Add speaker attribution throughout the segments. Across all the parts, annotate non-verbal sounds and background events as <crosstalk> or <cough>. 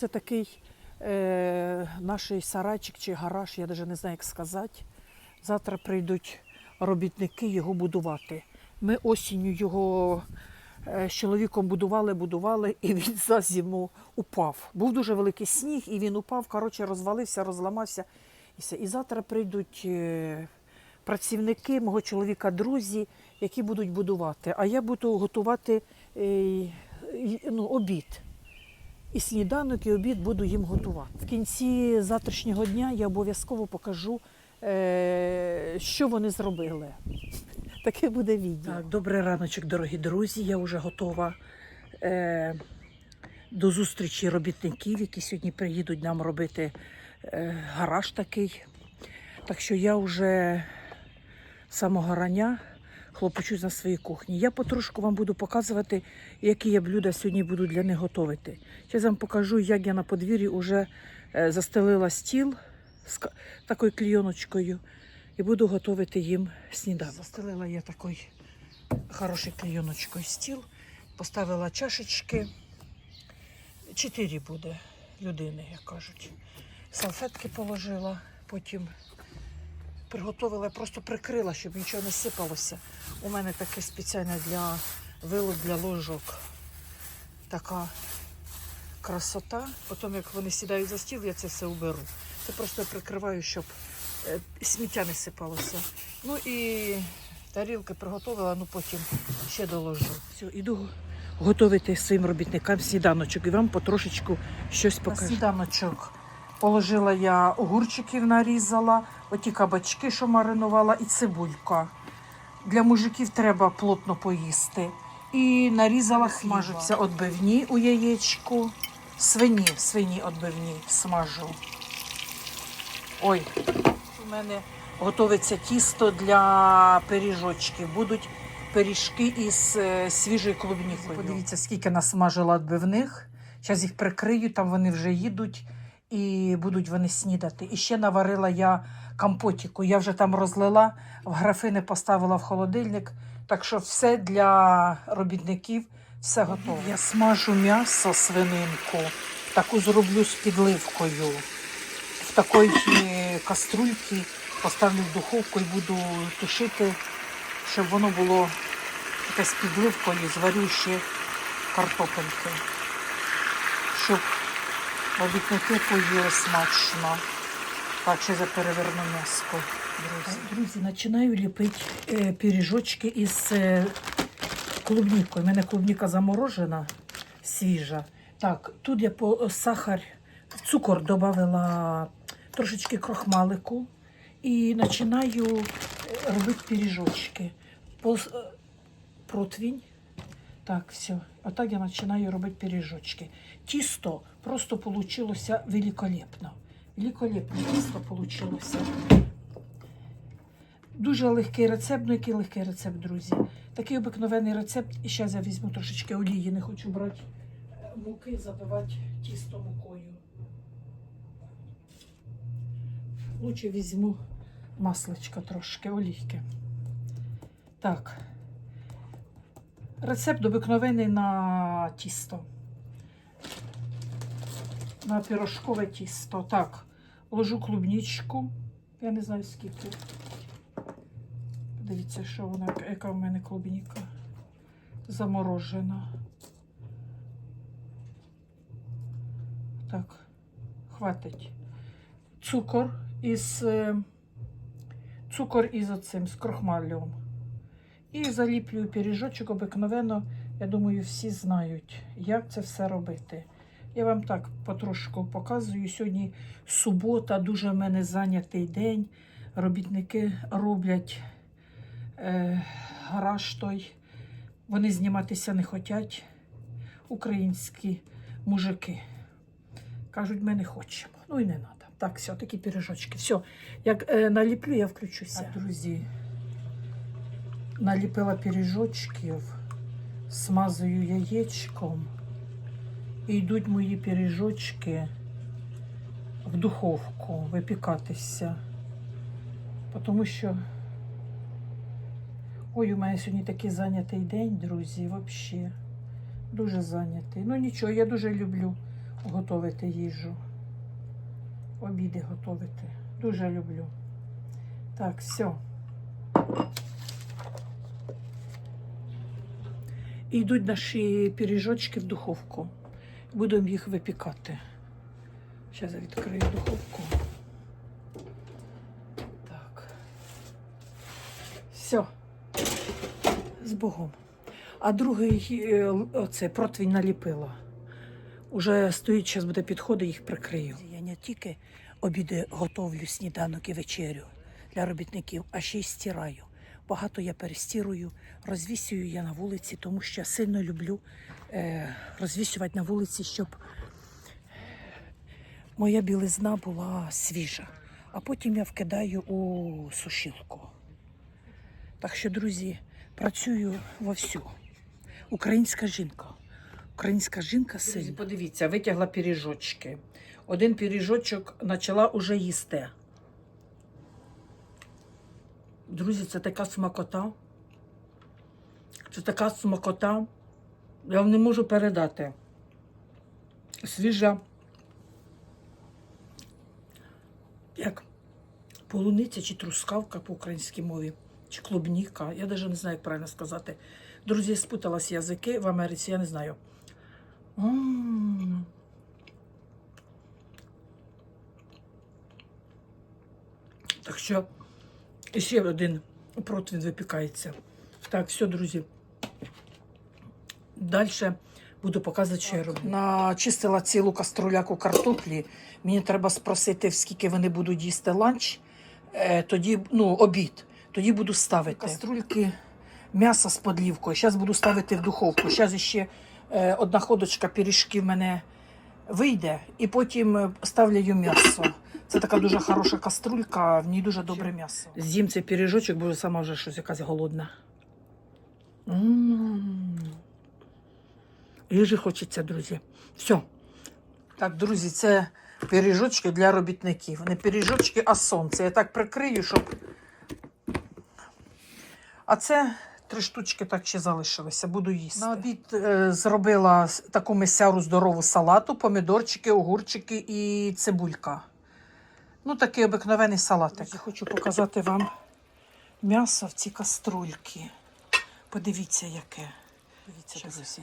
Speaker 1: Це такий е, наш сарайчик чи гараж, я навіть не знаю, як сказати. Завтра прийдуть робітники його будувати. Ми осінню його е, з чоловіком будували, будували, і він за зиму упав. Був дуже великий сніг, і він упав, коротше, розвалився, розламався. І, все. і завтра прийдуть е, працівники мого чоловіка, друзі, які будуть будувати. А я буду готувати е, ну, обід. І сніданок, і обід буду їм готувати. В кінці завтрашнього дня я обов'язково покажу, е, що вони зробили. <laughs> Таке буде відео. Так, добрий раночок, дорогі друзі. Я вже готова е, до зустрічі робітників, які сьогодні приїдуть нам робити е, гараж такий. Так що я вже з самого рання хлопочусь на своїй кухні. Я потрошку вам буду показувати, які я блюда сьогодні буду для них готувати. Зараз вам покажу, як я на подвір'ї вже е, застелила стіл з такою клійоночкою і буду готувати їм сніданок. Застелила я такою хорошою клійоночкою стіл, поставила чашечки. Чотири буде людини, як кажуть. Салфетки положила, потім приготувала, я просто прикрила, щоб нічого не сипалося. У мене таке спеціальне для вилок, для ложок. Така красота. Потім, як вони сідають за стіл, я це все уберу. Це просто прикриваю, щоб е, сміття не сипалося. Ну і тарілки приготувала, ну потім ще доложу. Все, іду готувати своїм робітникам сніданочок і вам потрошечку щось покажу. Сніданочок положила я огурчиків, нарізала, оті кабачки, що маринувала, і цибулька. Для мужиків треба плотно поїсти. І нарізала смажуться відбивні у яєчку. Свині, свині відбивні смажу. Ой, у мене готується тісто для пиріжочків. Будуть пиріжки із е, свіжою клубнікою. Подивіться, скільки насмажила відбивних. Зараз їх прикрию, там вони вже їдуть і будуть вони снідати. І ще наварила я компотіку. Я вже там розлила, в графини поставила в холодильник. Так що все для робітників, все готово. Я смажу м'ясо, свининку, таку зроблю з підливкою. В такій е, каструльці поставлю в духовку і буду тушити, щоб воно було з підливкою, зварю ще картопельки. Щоб робітники поїли смачно. Так, за переверну м'яско, друзі. Друзі, починаю ліпити е, пиріжочки із е, клубнікою. У мене клубніка заморожена, свіжа. Так, тут я по сахар, цукор додала трошечки крохмалику і починаю е, робити пиріжочки. Пос- е, Так, все. Отак я починаю робити пиріжочки. Тісто просто получилося великолепно. Великолепне тісто получилося. Дуже легкий рецепт, ну який легкий рецепт, друзі. Такий обикновений рецепт. І зараз я візьму трошечки олії, не хочу брати е, муки, забивати тісто мукою. Лучше візьму масличка трошки, олійки. Так. Рецепт обикновений на тісто. На пірожкове тісто. Так, ложу клубничку. Я не знаю скільки. Дивіться, що вона, яка в мене клубніка заморожена. Так, хватить. Цукор із е, цукор із оцим, з крохмалем. І заліплюю пиріжочок обикновено. Я думаю, всі знають, як це все робити. Я вам так потрошку показую. Сьогодні субота, дуже в мене зайнятий день. Робітники роблять е, гараж той. Вони зніматися не хочуть. Українські мужики. Кажуть, ми не хочемо. Ну і не треба. Так, все, такі пиріжочки. Все, як е, наліплю, я включуся. Так, друзі, наліпила пиріжочків, смазую яєчком. Йдуть мої пиріжочки в духовку випікатися. Тому що. Ой, у мене сьогодні такий зайнятий день, друзі, взагалі. Дуже зайнятий. Ну нічого, я дуже люблю готувати їжу. Обіди готувати. Дуже люблю. Так, все. І йдуть наші пиріжочки в духовку. Будемо їх випікати. Зараз я відкрию духовку. Так. Все. З Богом. А другий е, оце противень наліпила. Уже стоїть, зараз буде підходи, їх прикрию. Я не тільки обіди готовлю сніданок і вечерю для робітників, а ще й стираю. Багато я перестірую, розвісюю я на вулиці, тому що я сильно люблю е, розвісювати на вулиці, щоб моя білизна була свіжа. А потім я вкидаю у сушилку. Так що, друзі, працюю вовсю. Українська жінка. Українська жінка сильна. Подивіться, витягла пиріжочки. Один пиріжочок почала уже їсти. Друзі, це така смакота. Це така смакота. Я вам не можу передати. Свіжа. Як полуниця чи трускавка по українській мові, чи клубніка. Я навіть не знаю, як правильно сказати. Друзі, спуталась язики в Америці, я не знаю. Так що ще один противень випікається. Так, все, друзі. Далі буду показувати, що я роблю. Начистила цілу каструляку картоплі. Мені треба спросити, скільки вони будуть їсти ланч, е, тоді, ну, обід. Тоді буду ставити. Каструльки м'яса з подлівкою. Зараз буду ставити в духовку. Зараз ще е, одна ходочка пиріжків в мене вийде, і потім е, ставлю м'ясо. Це така дуже хороша каструлька, в ній дуже добре м'ясо. З'їм цей пиріжочок, бо сама вже щось якась голодна. М. Їжі хочеться, друзі. Все. Так, друзі, це пиріжочки для робітників. Не пиріжочки, а сонце. Я так прикрию, щоб. А це три штучки так ще залишилися. Буду їсти. На обід е, зробила таку мисяру здорову салату, помідорчики, огурчики і цибулька. Ну, такий обикновений салатик. Я хочу показати вам м'ясо в цій каструльці. Подивіться, яке. Дивіться, друзі.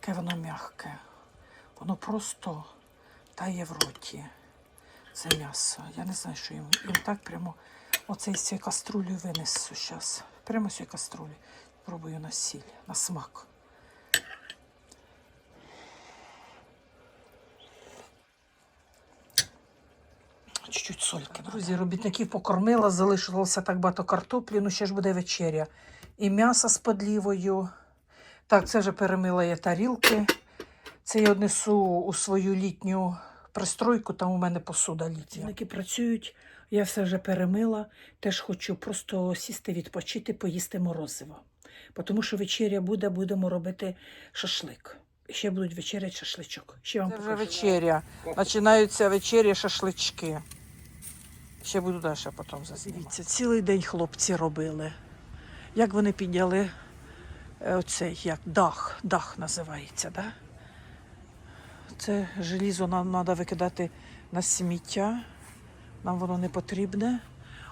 Speaker 1: Яке воно м'яке. Воно просто тає в роті. Це м'ясо. Я не знаю, що їм. Їм так прямо оцей з цієї каструлі винесу зараз. Прямо з цієї каструлі. Пробую на сіль, на смак. Чуть-чуть сольки. Друзі, робітників покормила, залишилося так багато картоплі, ну ще ж буде вечеря. І м'ясо з подлівою. Так, це вже перемила я тарілки. Це я однесу у свою літню пристройку, там у мене посуда літня. Працівники працюють, я все вже перемила. Теж хочу просто сісти, відпочити, поїсти морозиво. Тому що вечеря буде, будемо робити шашлик. Ще будуть вечерять шашличок. Ще вам
Speaker 2: Це вже
Speaker 1: покажу.
Speaker 2: вечеря. Починаються вечері, шашлички. Ще буду далі потім заснімати.
Speaker 1: Дивіться, цілий день хлопці робили. Як вони підняли е, оцей як дах, дах називається, да? Це желізо нам треба викидати на сміття. Нам воно не потрібне.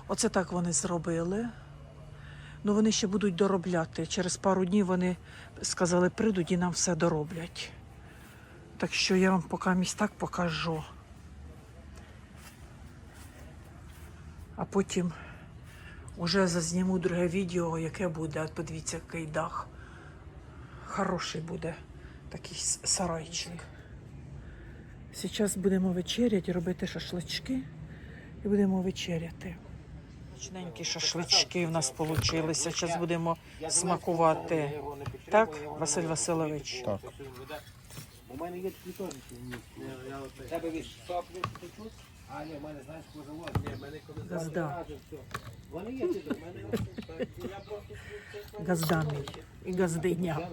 Speaker 1: Оце так вони зробили. Ну вони ще будуть доробляти. Через пару днів вони сказали, прийдуть і нам все дороблять. Так що я вам поки місць так покажу. А потім уже зазніму друге відео, яке буде. От подивіться, який дах. Хороший буде такий сарайчик. Зараз будемо вечеряти, робити шашлички і будемо вечеряти. Смачненькі шашлички в нас вийшли. Зараз будемо смакувати. Так, Василь Васильович?
Speaker 3: Так.
Speaker 4: У мене є такі теж. Тебе від соплю? А, ні, в мене, знаєш, позавод. Ні, в мене коли
Speaker 1: Газда.
Speaker 4: Вони є ті, в мене я просто
Speaker 1: Газданий і газдиня.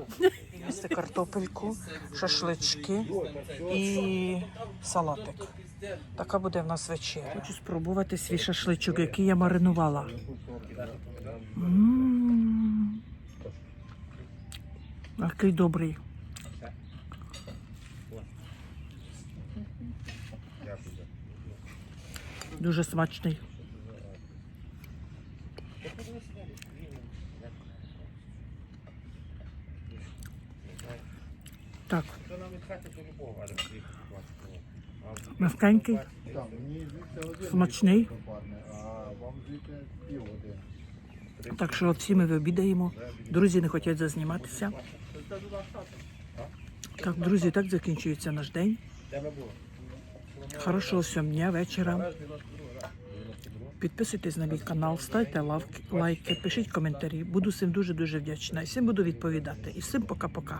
Speaker 1: Їсти картопельку, шашлички і салатик. Така буде в нас вечеря. Хочу спробувати свій шашличок, який я маринувала. М. Який добрий. Дуже смачний. Так,
Speaker 4: Що нам від хати, то любого, але хліб 20 кг.
Speaker 1: м'якенький,
Speaker 3: Так, один
Speaker 1: Смачний.
Speaker 3: звідти пів один.
Speaker 1: так що всі ми обідаємо. Друзі не хочуть зазніматися. Так, друзі, так закінчується наш день. Хорошого всім дня, вечора. Підписуйтесь на мій канал, ставте лайки, пишіть коментарі. Буду всім дуже-дуже вдячна. І всім буду відповідати. І всім пока-пока.